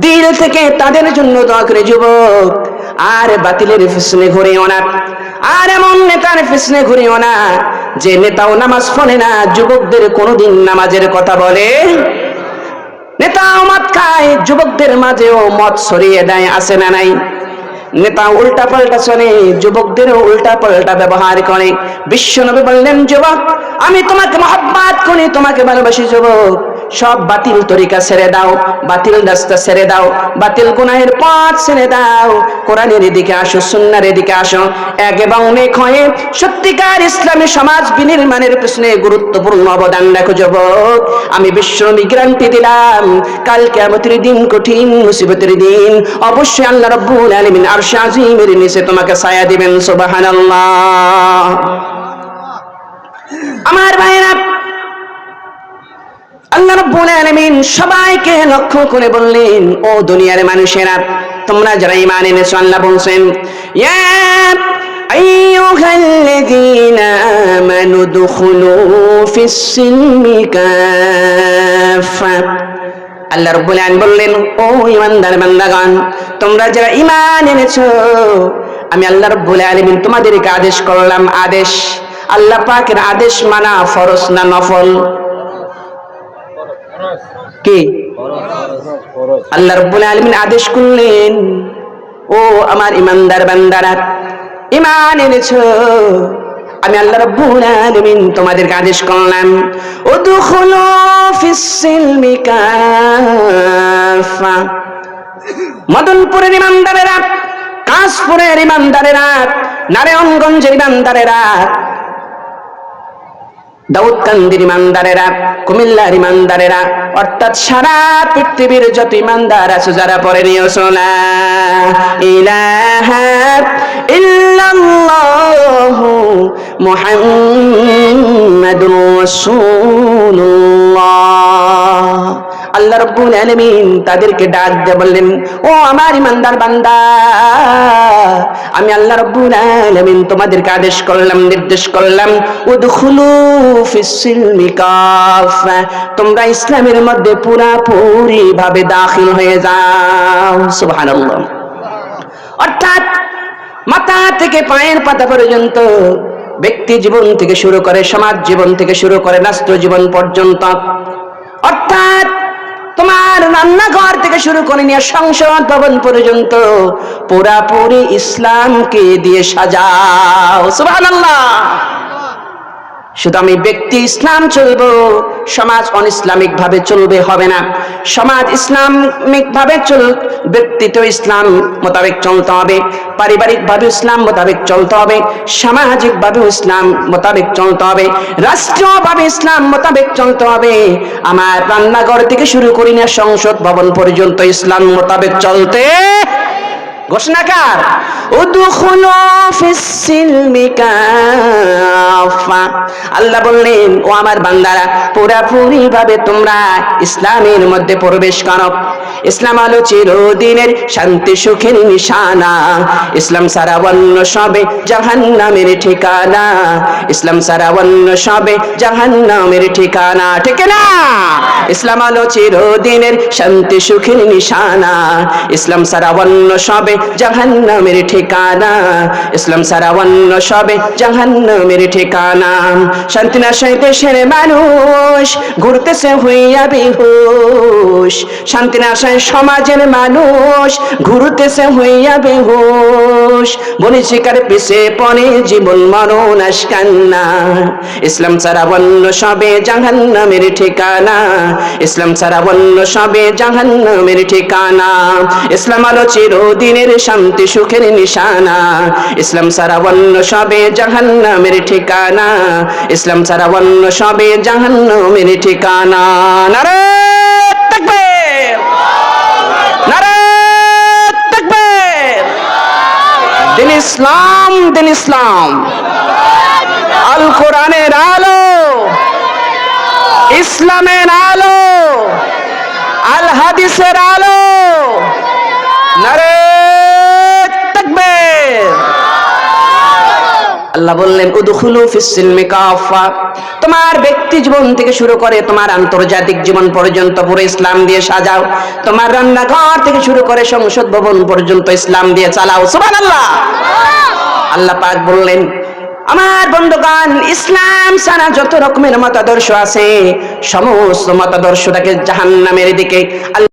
দিল থেকে তাদের জন্য দোয়া করে যুবক, আর বাতিলের পিছনে ঘুরিও না। আর এমন নেতার পিছনে ঘুরিও না, যে নেতাও নামাজ পড়ে না, যুবকদের কোনোদিন নামাজের কথা বলে। নেতাও মদ খায়, যুবকদের মাঝেও মদ সরিয়ে দেয় আসে না নাই? নেতা উল্টা পাল্টা চলে যুবকদেরও উল্টা পাল্টা ব্যবহার করে। বিশ্বনবী বললেন, যুবক, আমি তোমাকে মহব্বত করি, তোমাকে ভালোবাসি, যুবক। সব বাতিল তরিকা ছেড়ে দাও, বাতিল রাস্তা ছেড়ে দাও, বাতিল গুনাহের পথ ছেড়ে দাও। কোরআনের দিকে আসো, সুন্নার দিকে আসো। এক এবং অনেক হয়ে সত্যিকার ইসলামী সমাজ বিনির্মাণের পিছনে গুরুত্বপূর্ণ অবদান রাখো যুবক। আমি বিশ্বনবী গ্যারান্টি দিলাম। কাল কিয়ামতের দিন কঠিন মুসিবতের দিন। অবশ্যই আল্লাহ রাব্বুল আলামিন আরশ আজিমের নিচে তোমাকে ছায়া দিবেন, সুবহানাল্লাহ। আমার ভাইরা আল্লাহ রাব্বুল আলামিন সবাইকে লক্ষ্য করে বললেন, ও দুনিয়ার মানুষেরা, তোমরা যারা ঈমান এনেছো, আল্লাহ বলছেন, ইয়া আইয়ুহাল্লাযীনা আমানু দুখুলু ফিস-সিলমি কাফা আল্লাহ রাব্বুল আলামিন বললেন, ও ঈমানদার বান্দাগণ, তোমরা যারা ঈমান এনেছো, আমি আল্লাহ রাব্বুল আলামিন তোমাদেরকে আদেশ করলাম, আদেশ, আল্লাহ পাকের আদেশ মানা ফরজ না নফল? কি? আল্লাহ রব্বুল আলমিন আদেশ করলেন, ও আমার ইমানদার বান্দারা ইমান এনেছো। আমি আল্লাহ রব্বুল আলামিন তোমাদেরকে আদেশ করলাম, উদখুলু ফিস-সিলমি কাফা মদনপুরের ইমানদারেরা কাশপুরের ইমানদারেরা, নারায়ণগঞ্জের ইমানদারেরা দাউদকান্দির ইমানদারেরা, কুমিল্লার ইমানদারেরা, অর্থাৎ সারা পৃথিবীর যত ইমানদার আছে যারা পরে নিয়ে সোনা ইলাহা আল্লাহ রব্বুল আলামিন তাদেরকে ডাক দিয়ে বললেন, ও আমার ইমানদার বান্দা আমি আল্লাহ রব্বুল আলামিন তোমাদেরকে আদেশ করলাম, নির্দেশ করলাম, উদখুলু ফিস-সিলমি কাফা তোমরা ইসলামের মধ্যে পুরাপুরি ভাবে দাখিল হয়ে যাও। সুবহানাল্লাহ। অর্থাৎ মাথা থেকে পায়ের পাতা পর্যন্ত ব্যক্তি জীবন থেকে শুরু করে, সমাজ জীবন থেকে শুরু করে, রাষ্ট্র জীবন পর্যন্ত। অর্থাৎ তোমার রান্নাঘর থেকে শুরু করে নিয়ে সংসদ ভবন পর্যন্ত পুরাপুরি ইসলামকে দিয়ে সাজাও। সুবহানাল্লাহ। শুধু আমি ব্যক্তি, ইসলাম চলবো, সমাজ অন ইসলামিক ভাবে চলবে, হবে না। সমাজ ইসলামিক ভাবে চল, ব্যক্তিত্ব ইসলাম মোতাবেক চলতে হবে পারিবারিক ভাবে ইসলাম মোতাবেক চলতে হবে সামাজিক ভাবে ইসলাম মোতাবেক চলতে হবে রাষ্ট্রীয় ভাবে ইসলাম মোতাবেক চলতে হবে। আমার রান্নাঘর থেকে শুরু করি না, সংসদ ভবন পর্যন্ত ইসলাম মোতাবেক চলতে ঘোষণাকার আল্লাহ বললেন, ও আমার বান্দারা পুরাপুরি ভাবে তোমরা ইসলামের মধ্যে প্রবেশ করো। ইসলাম হলো চিরদিনের শান্তি সুখের নিশানা। ইসলাম সারা অন্য সবে জাহান্নামের ঠিকানা। ইসলাম সারা অন্য সবে জাহান্নামের ঠিকানা। ঠিক না? ইসলাম হলো চিরদিনের শান্তি সুখের নিশানা। ইসলাম সারা অন্য সবে জাহান্নামের ঠিকানা। ইসলাম সারা অন্য সবে জাহান্নামের ঠিকানা। শান্তি না সেই দেশের মানুষ, ঘুরতেছে হইয়া বেহুশ। শান্তি না সেই সমাজের মানুষ, ঘুরতেছে হইয়া বেহুশ। বলি শিকার পিছে জীবন মরণ আসকান্না ইসলাম সারা অন্য সবে জাহান্নামের ঠিকানা। ইসলাম সারা অন্য সবে জাহান্নামের ঠিকানা। ইসলাম আলো চিরদিনের শান্তি, সুখের নিশানা। ইসলাম সারা অন্য সবে জাহান্নামের ঠিকানা। ইসলাম সারা অন্য সবে জাহান্নামের ঠিকানা। নারে দিন ইসলাম দিন ইসলাম। আল কোরআনের আলো। ইসলামের আলো। আল হাদিসের আলো নারে তাকবীর আল্লাহ বললেন তোমার ব্যক্তি জীবন থেকে শুরু করে তোমার আন্তর্জাতিক জীবন পর্যন্ত পুরো ইসলাম দিয়ে সাজাও। তোমার রান্নাঘর থেকে শুরু করে সংসদ ভবন পর্যন্ত ইসলাম দিয়ে চালাও। সুবহানাল্লাহ। আল্লাহ আল্লাহ পাক বললেন আমার বন্ধুগণ ইসলাম ছাড়া যত রকমের মতাদর্শ আছে সমস্ত মতাদর্শটাকে জাহান্নামের দিকে